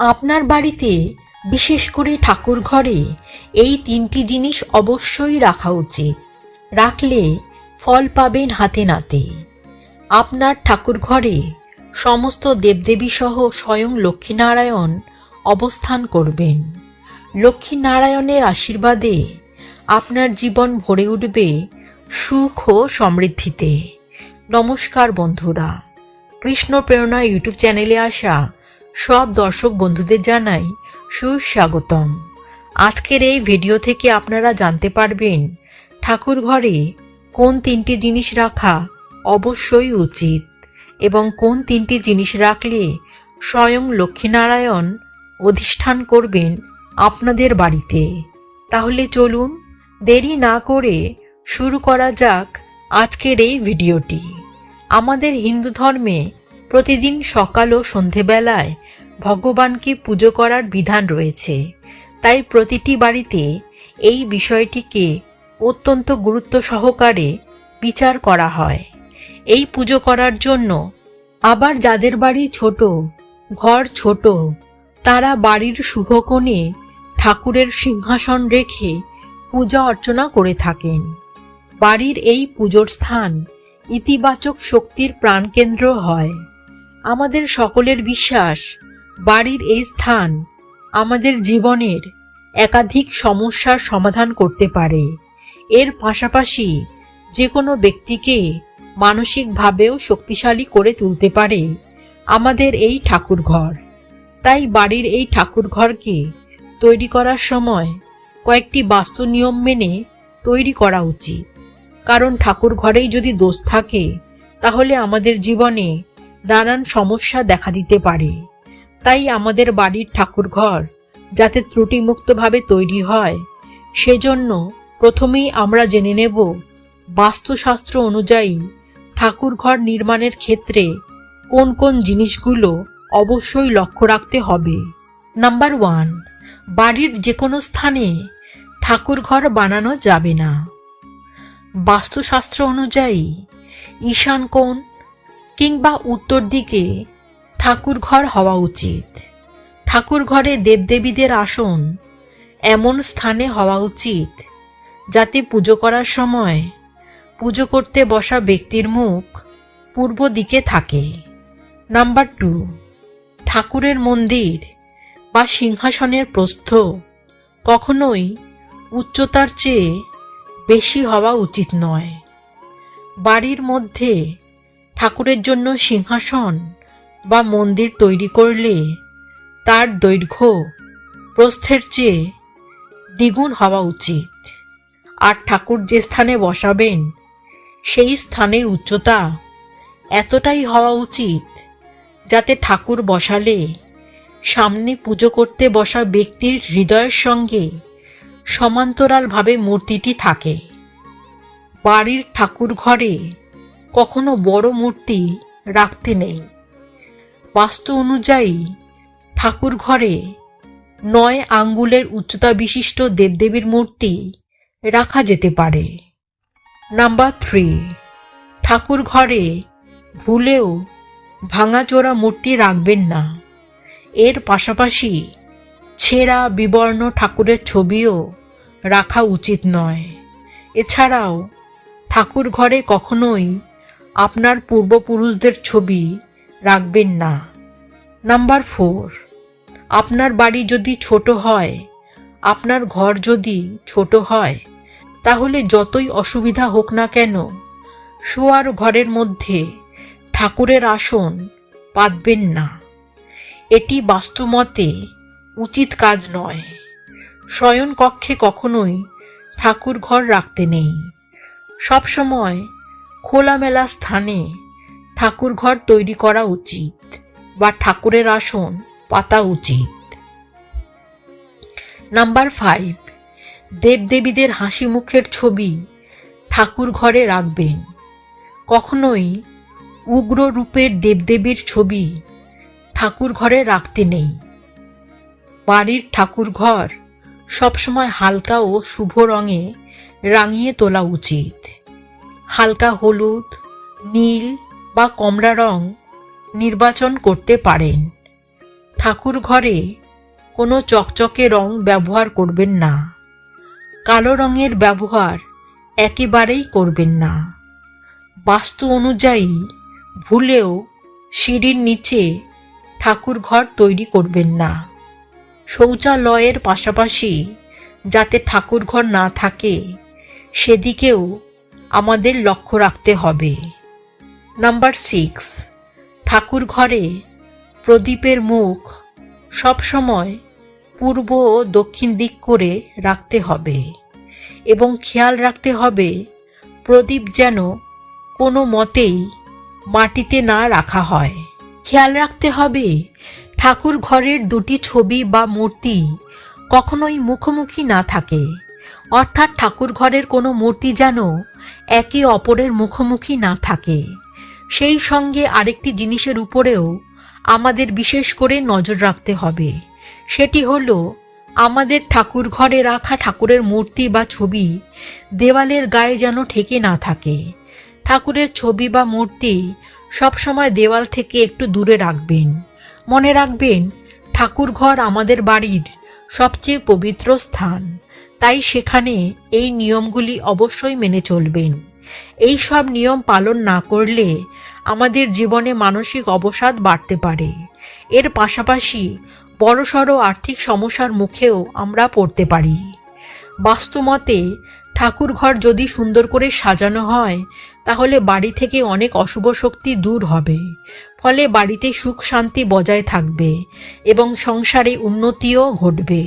আপনার বাড়িতে, বিশেষ করে ঠাকুর ঘরে এই তিনটি জিনিস অবশ্যই রাখা উচিত। রাখলে ফল পাবেন হাতে নাতে। আপনার ঠাকুর ঘরে সমস্ত দেবদেবী সহ স্বয়ং লক্ষ্মীনারায়ণ অবস্থান করবেন। লক্ষ্মীনারায়ণের আশীর্বাদে আপনার জীবন ভরে উঠবে সুখ ও সমৃদ্ধিতে। নমস্কার বন্ধুরা। কৃষ্ণ প্রেরণা ইউটিউব চ্যানেলে আসা সব দর্শক বন্ধুদের জানাই সুস্বাগতম। আজকের এই ভিডিও থেকে আপনারা জানতে পারবেন, ঠাকুর ঘরে কোন তিনটি জিনিস রাখা অবশ্যই উচিত এবং কোন তিনটি জিনিস রাখলে স্বয়ং লক্ষ্মীনারায়ণ অধিষ্ঠান করবেন আপনাদের বাড়িতে। তাহলে চলুন দেরি না করে শুরু করা যাক আজকের এই ভিডিওটি। আমাদের হিন্দু ধর্মে প্রতিদিন সকাল ও সন্ধেবেলায় ভগবানকে পুজো করার বিধান রয়েছে। তাই প্রতিটি বাড়িতে এই বিষয়টিকে অত্যন্ত গুরুত্ব সহকারে বিচার করা হয়। এই পুজো করার জন্য আবার যাদের বাড়ি ছোট, ঘর ছোট, তারা বাড়ির শুভকোণে ঠাকুরের সিংহাসন রেখে পূজা অর্চনা করে থাকেন। বাড়ির এই পুজোর স্থান ইতিবাচক শক্তির প্রাণকেন্দ্র হয়। আমাদের সকলের বিশ্বাস বাড়ির এই স্থান আমাদের জীবনের একাধিক সমস্যার সমাধান করতে পারে। এর পাশাপাশি যে কোনো ব্যক্তিকে মানসিকভাবেও শক্তিশালী করে তুলতে পারে আমাদের এই ঠাকুর ঘর তাই বাড়ির এই ঠাকুর ঘরকে তৈরি করার সময় কয়েকটি বাস্তু নিয়ম মেনে তৈরি করা উচিত। কারণ ঠাকুর ঘরেই যদি দোষ থাকে, তাহলে আমাদের জীবনে নানান সমস্যা দেখা দিতে পারে। তাই আমাদের বাড়ির ঠাকুর ঘর যাতে ত্রুটিমুক্তভাবে তৈরি হয়। সেজন্য প্রথমেই আমরা জেনে নেব বাস্তুশাস্ত্র অনুযায়ী ঠাকুর ঘর নির্মাণের ক্ষেত্রে কোন কোন জিনিসগুলো অবশ্যই লক্ষ্য রাখতে হবে। নাম্বার ওয়ান, বাড়ির যে কোনো স্থানে ঠাকুর ঘর বানানো যাবে না। বাস্তুশাস্ত্র অনুযায়ী ঈশান কোণ কিংবা উত্তর দিকে ঠাকুর ঘর হওয়া উচিত। ঠাকুর ঘরে দেবদেবীদের আসন এমন স্থানে হওয়া উচিত যাতে পুজো করার সময় পুজো করতে বসা ব্যক্তির মুখ পূর্ব দিকে থাকে। নাম্বার টু, ঠাকুরের মন্দির বা সিংহাসনের প্রস্থ কখনোই উচ্চতার চেয়ে বেশি হওয়া উচিত নয়। বাড়ির মধ্যে ঠাকুরের জন্য সিংহাসন বা মন্দির তৈরি করলে তার দৈর্ঘ্য প্রস্থের চেয়ে দ্বিগুণ হওয়া উচিত। আর ঠাকুর যে স্থানে বসাবেন, সেই স্থানের উচ্চতা এতটাই হওয়া উচিত যাতে ঠাকুর বসালে সামনে পুজো করতে বসা ব্যক্তির হৃদয়ের সঙ্গে সমান্তরালভাবে মূর্তিটি থাকে। বাড়ির ঠাকুর ঘরে কখনো বড় মূর্তি রাখতে নেই। বাস্তু অনুযায়ী ঠাকুর ঘরে নয় আঙ্গুলের উচ্চতা বিশিষ্ট দেবদেবীর মূর্তি রাখা যেতে পারে। নাম্বার থ্রি, ঠাকুর ঘরে ভুলেও ভাঙাচোরা মূর্তি রাখবেন না। এর পাশাপাশি ছেঁড়া বিবর্ণ ঠাকুরের ছবিও রাখা উচিত নয়। এছাড়াও ঠাকুর ঘরে কখনোই আপনার পূর্বপুরুষদের ছবি রাখবেন না। নাম্বার ফোর আপনার বাড়ি যদি ছোট হয়, আপনার ঘর যদি ছোট হয়, তাহলে যতই অসুবিধা হোক না কেন, শোয়ার ঘরের মধ্যে ঠাকুরের আসন পাতবেন না। এটি বাস্তুমতে উচিত কাজ নয়। শয়ন কক্ষে কখনোই ঠাকুর ঘর রাখতে নেই। সবসময় খোলামেলা স্থানে ঠাকুর ঘর তৈরি করা উচিত বা ঠাকুরের আসন পাতা উচিত। নাম্বার ফাইভ দেবদেবীদের হাসি মুখের ছবি ঠাকুর ঘরে রাখবেন। কখনোই উগ্র রূপের দেবদেবীর ছবি ঠাকুর ঘরে রাখতে নেই। বাড়ির ঠাকুর ঘর সবসময় হালকা ও শুভ রঙে রাঙিয়ে তোলা উচিত। হালকা হলুদ, নীল বা কমলা রং নির্বাচন করতে পারেন। ঠাকুর ঘরে কোনো চকচকে রং ব্যবহার করবেন না। কালো রঙের ব্যবহার একেবারেই করবেন না। বাস্তু অনুযায়ী ভুলেও সিঁড়ির নিচে ঠাকুর ঘর তৈরি করবেন না। শৌচালয়ের পাশাপাশি যাতে ঠাকুর ঘর না থাকে, সেদিকেও আমাদের লক্ষ্য রাখতে হবে। নাম্বার সিক্স ঠাকুর ঘরে প্রদীপের মুখ সবসময় পূর্ব ও দক্ষিণ দিক করে রাখতে হবে এবং খেয়াল রাখতে হবে প্রদীপ যেন কোনো মতেই মাটিতে না রাখা হয়। খেয়াল রাখতে হবে ঠাকুর ঘরের দুটি ছবি বা মূর্তি কখনোই মুখোমুখি না থাকে। অর্থাৎ ঠাকুর ঘরের কোনো মূর্তি যেন একে অপরের মুখোমুখি না থাকে। সেই সঙ্গে আরেকটি জিনিসের উপরেও আমাদের বিশেষ করে নজর রাখতে হবে। সেটি হলো, আমাদের ঠাকুর ঘরে রাখা ঠাকুরের মূর্তি বা ছবি দেওয়ালের গায়ে যেন ঠেকে না থাকে। ঠাকুরের ছবি বা মূর্তি সবসময় দেওয়াল থেকে একটু দূরে রাখবেন। মনে রাখবেন, ঠাকুর ঘর আমাদের বাড়ির সবচেয়ে পবিত্র স্থান। তাই সেখানে এই নিয়মগুলি অবশ্যই মেনে চলবেন। এই সব নিয়ম পালন না করলে আমাদের জীবনে মানসিক অবসাদ বাড়তে পারে। এর পাশাপাশি বড়সড় আর্থিক সমস্যার মুখেও আমরা পড়তে পারি। বাস্তুমতে ঠাকুর ঘর যদি সুন্দর করে সাজানো হয়, তাহলে বাড়ি থেকে অনেক অশুভ শক্তি দূর হবে। ফলে বাড়িতে সুখ শান্তি বজায় থাকবে এবং সংসারে উন্নতিও ঘটবে।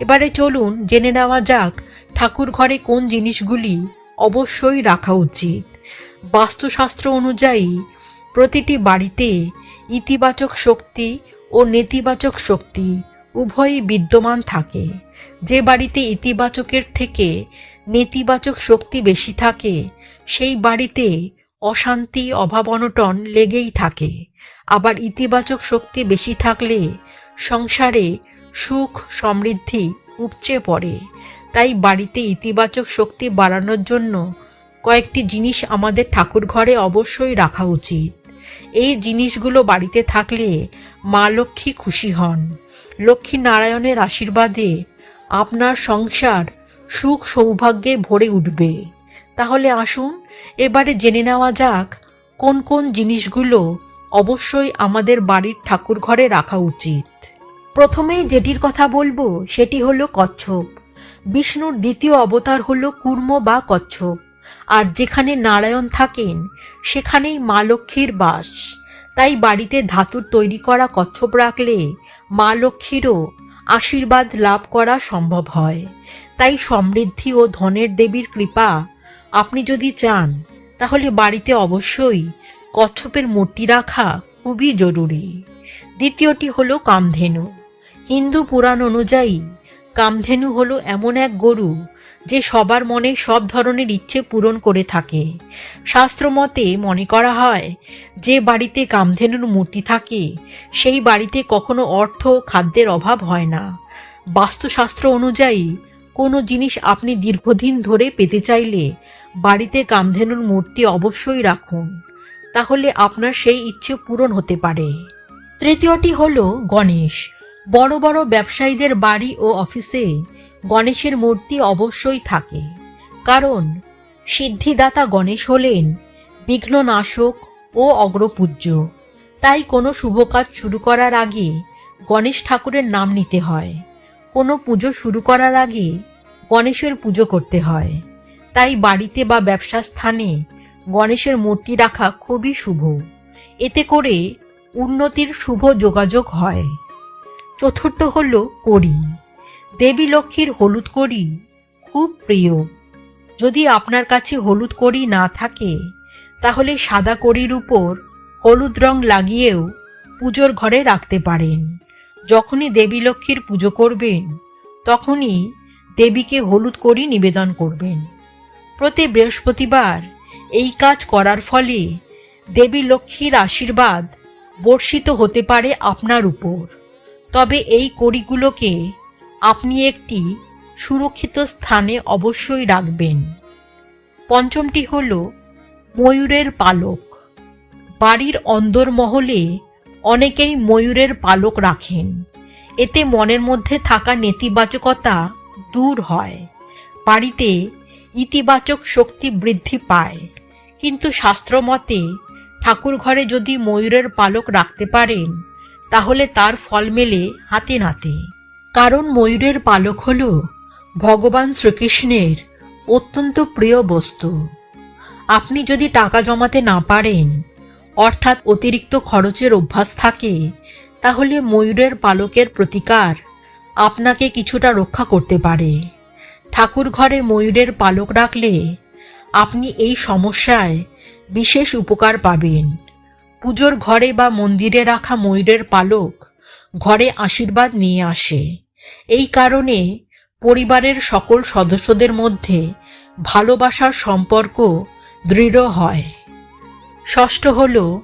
এবারে চলুন জেনে নেওয়া যাক ঠাকুর ঘরে কোন জিনিসগুলি অবশ্যই রাখা উচিত। বাস্তুশাস্ত্র অনুযায়ী প্রতিটি বাড়িতে ইতিবাচক শক্তি ও নেতিবাচক শক্তি উভয়ই বিদ্যমান থাকে। যে বাড়িতে ইতিবাচকের থেকে নেতিবাচক শক্তি বেশি থাকে, সেই বাড়িতে অশান্তি, অভাব, অনটন লেগেই থাকে। আবার ইতিবাচক শক্তি বেশি থাকলে সংসারে সুখ, সমৃদ্ধি উপচে পড়ে। তাই বাড়িতে ইতিবাচক শক্তি বাড়ানোর জন্য কয়েকটি জিনিস আমাদের ঠাকুর ঘরে অবশ্যই রাখা উচিত। এই জিনিসগুলো বাড়িতে থাকলে মা লক্ষ্মী খুশি হন। লক্ষ্মী নারায়ণের আশীর্বাদে আপনার সংসার সুখ সৌভাগ্যে ভরে উঠবে। তাহলে আসুন, এবারে জেনে নেওয়া যাক, কোন কোন জিনিসগুলো অবশ্যই আমাদের বাড়ির ঠাকুর ঘরে রাখা উচিত। প্রথমেই যেটির কথা বলব, সেটি হলো কচ্ছপ। বিষ্ণুর দ্বিতীয় অবতার হলো কুর্ম বা কচ্ছপ। আর যেখানে নারায়ণ থাকেন, সেখানেই মা লক্ষ্মীর বাস। তাই বাড়িতে ধাতুর তৈরি করা কচ্ছপ রাখলে মা লক্ষ্মীরও আশীর্বাদ লাভ করা সম্ভব হয়। তাই সমৃদ্ধি ও ধনের দেবীর কৃপা আপনি যদি চান, তাহলে বাড়িতে অবশ্যই কচ্ছপের মূর্তি রাখা খুবই জরুরি। দ্বিতীয়টি হলো কামধেনু। হিন্দু পুরাণ অনুযায়ী কামধেনু হলো এমন এক গরু যে সবার মনে সব ধরনের ইচ্ছে পূরণ করে থাকে। শাস্ত্রমতে মনে করা হয়, যে বাড়িতে কামধেনুর মূর্তি থাকে, সেই বাড়িতে কখনো অর্থ খাদ্যের অভাব হয় না। বাস্তুশাস্ত্র অনুযায়ী, কোনো জিনিস আপনি দীর্ঘদিন ধরে পেতে চাইলে বাড়িতে কামধেনুর মূর্তি অবশ্যই রাখুন, তাহলে আপনার সেই ইচ্ছে পূরণ হতে পারে। তৃতীয়টি হল গণেশ। বড় বড় ব্যবসায়ীদের বাড়ি ও অফিসে গণেশের মূর্তি অবশ্যই থাকে। কারণ সিদ্ধিদাতা গণেশ হলেন বিঘ্ননাশক ও অগ্রপূজ্য। তাই কোনো শুভ কাজ শুরু করার আগে গণেশ ঠাকুরের নাম নিতে হয়। কোনো পুজো শুরু করার আগে গণেশের পুজো করতে হয়। তাই বাড়িতে বা ব্যবসা স্থানে গণেশের মূর্তি রাখা খুবই শুভ। এতে করে উন্নতির শুভ যোগাযোগ হয়। চতুর্থ হল কড়ি। দেবী লক্ষ্মীর হলুদ কড়ি খুব প্রিয়। যদি আপনার কাছে হলুদ কড়ি না থাকে, তাহলে সাদা কড়ির উপর হলুদ রং লাগিয়েও পুজোর ঘরে রাখতে পারেন। যখনই দেবী লক্ষ্মীর পুজো করবেন, তখনই দেবীকে হলুদ করি নিবেদন করবেন। প্রতি বৃহস্পতিবার এই কাজ করার ফলে দেবী লক্ষ্মীর আশীর্বাদ বর্ষিত হতে পারে আপনার উপর। তবে এই কড়িগুলোকে আপনি একটি সুরক্ষিত স্থানে অবশ্যই রাখবেন। পঞ্চমটি হল ময়ূরের পালক। বাড়ির অন্দরমহলে অনেকেই ময়ূরের পালক রাখেন। এতে মনের মধ্যে থাকা নেতিবাচকতা দূর হয়। বাড়িতে ইতিবাচক শক্তি বৃদ্ধি পায়। কিন্তু শাস্ত্রমতে ঠাকুর ঘরে যদি ময়ূরের পালক রাখতে পারেন, তাহলে তার ফল মেলে হাতে নাতে। কারণ ময়ূরের পালক হল ভগবান শ্রীকৃষ্ণের অত্যন্ত প্রিয় বস্তু। আপনি যদি টাকা জমাতে না পারেন, অর্থাৎ অতিরিক্ত খরচের অভ্যাস থাকে, তাহলে ময়ূরের পালকের প্রতিকার আপনাকে কিছুটা রক্ষা করতে পারে। ঠাকুর ঘরে ময়ূরের পালক রাখলে আপনি এই সমস্যায় বিশেষ উপকার পাবেন। পুজোর ঘরে বা মন্দিরে রাখা ময়ূরের পালক ঘরে আশীর্বাদ নিয়ে আসে। এই কারণে পরিবারের সকল সদস্যদের মধ্যে ভালোবাসার সম্পর্ক দৃঢ় হয়। ষষ্ঠ হল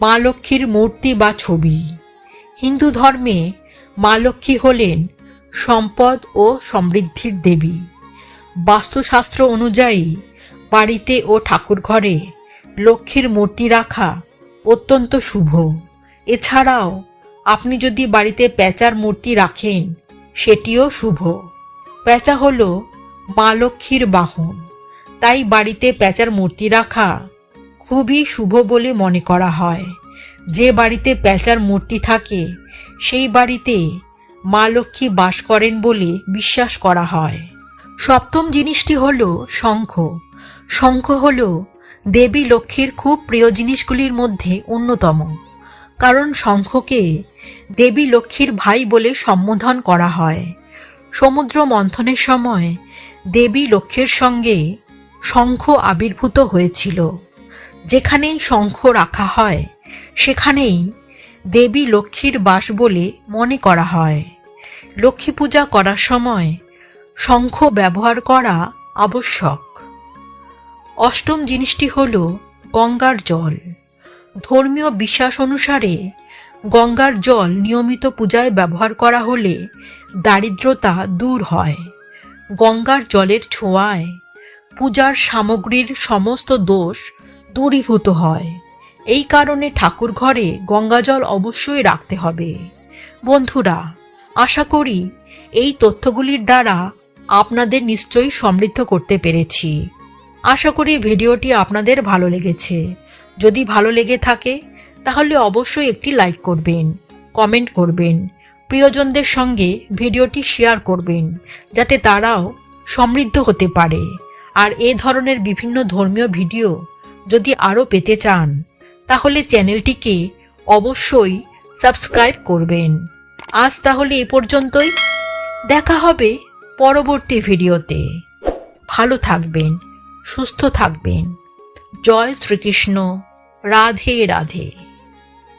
মা লক্ষ্মীর মূর্তি বা ছবি। হিন্দু ধর্মে মা লক্ষ্মী হলেন সম্পদ ও সমৃদ্ধির দেবী। বাস্তুশাস্ত্র অনুযায়ী বাড়িতে ও ঠাকুর ঘরে লক্ষ্মীর মূর্তি রাখা অত্যন্ত শুভ। এছাড়াও আপনি যদি বাড়িতে প্যাঁচার মূর্তি রাখেন, সেটিও শুভ। প্যাঁচা হল মা লক্ষ্মীর বাহন। তাই বাড়িতে প্যাঁচার মূর্তি রাখা খুবই শুভ বলে মনে করা হয়। যে বাড়িতে প্যাঁচার মূর্তি থাকে, সেই বাড়িতে মা লক্ষ্মী বাস করেন বলে বিশ্বাস করা হয়। সপ্তম জিনিসটি হল শঙ্খ। শঙ্খ হল দেবী লক্ষ্মীর খুব প্রিয় জিনিসগুলির মধ্যে অন্যতম। কারণ শঙ্খকে দেবী লক্ষ্মীর ভাই বলে সম্বোধন করা হয়। সমুদ্র মন্থনের সময় দেবী লক্ষ্মীর সঙ্গে শঙ্খ আবির্ভূত হয়েছিল। যেখানেই শঙ্খ রাখা হয়, সেখানেই দেবী লক্ষ্মীর বাস বলে মনে করা হয়। লক্ষ্মী পূজা করার সময় শঙ্খ ব্যবহার করা আবশ্যক। অষ্টম জিনিসটি হল গঙ্গার জল। ধর্মীয় বিশ্বাস অনুসারে গঙ্গার জল নিয়মিত পূজায় ব্যবহার করা হলে দারিদ্রতা দূর হয়। গঙ্গার জলের ছোঁয়ায় পূজার সামগ্রীর সমস্ত দোষ দূরীভূত হয়। এই কারণে ঠাকুর ঘরে গঙ্গাজল অবশ্যই রাখতে হবে। বন্ধুরা, আশা করি এই তথ্যগুলির দ্বারা আপনাদের নিশ্চয়ই সমৃদ্ধ করতে পেরেছি। আশা করি ভিডিওটি আপনাদের ভালো লেগেছে। যদি ভালো লেগে থাকে, তাহলে অবশ্যই একটি লাইক করবেন কমেন্ট করবেন, প্রিয়জনদের সঙ্গে ভিডিওটি শেয়ার করবেন, যাতে তারাও সমৃদ্ধ হতে পারে। আর এ ধরনের বিভিন্ন ধর্মীয় ভিডিও যদি আরও পেতে চান, তাহলে চ্যানেলটিকে অবশ্যই সাবস্ক্রাইব করবেন। আজ তাহলে এ পর্যন্তই। দেখা হবে পরবর্তী ভিডিওতে। ভালো থাকবেন, সুস্থ থাকবেন। জয় শ্রীকৃষ্ণ। রাধে রাধে।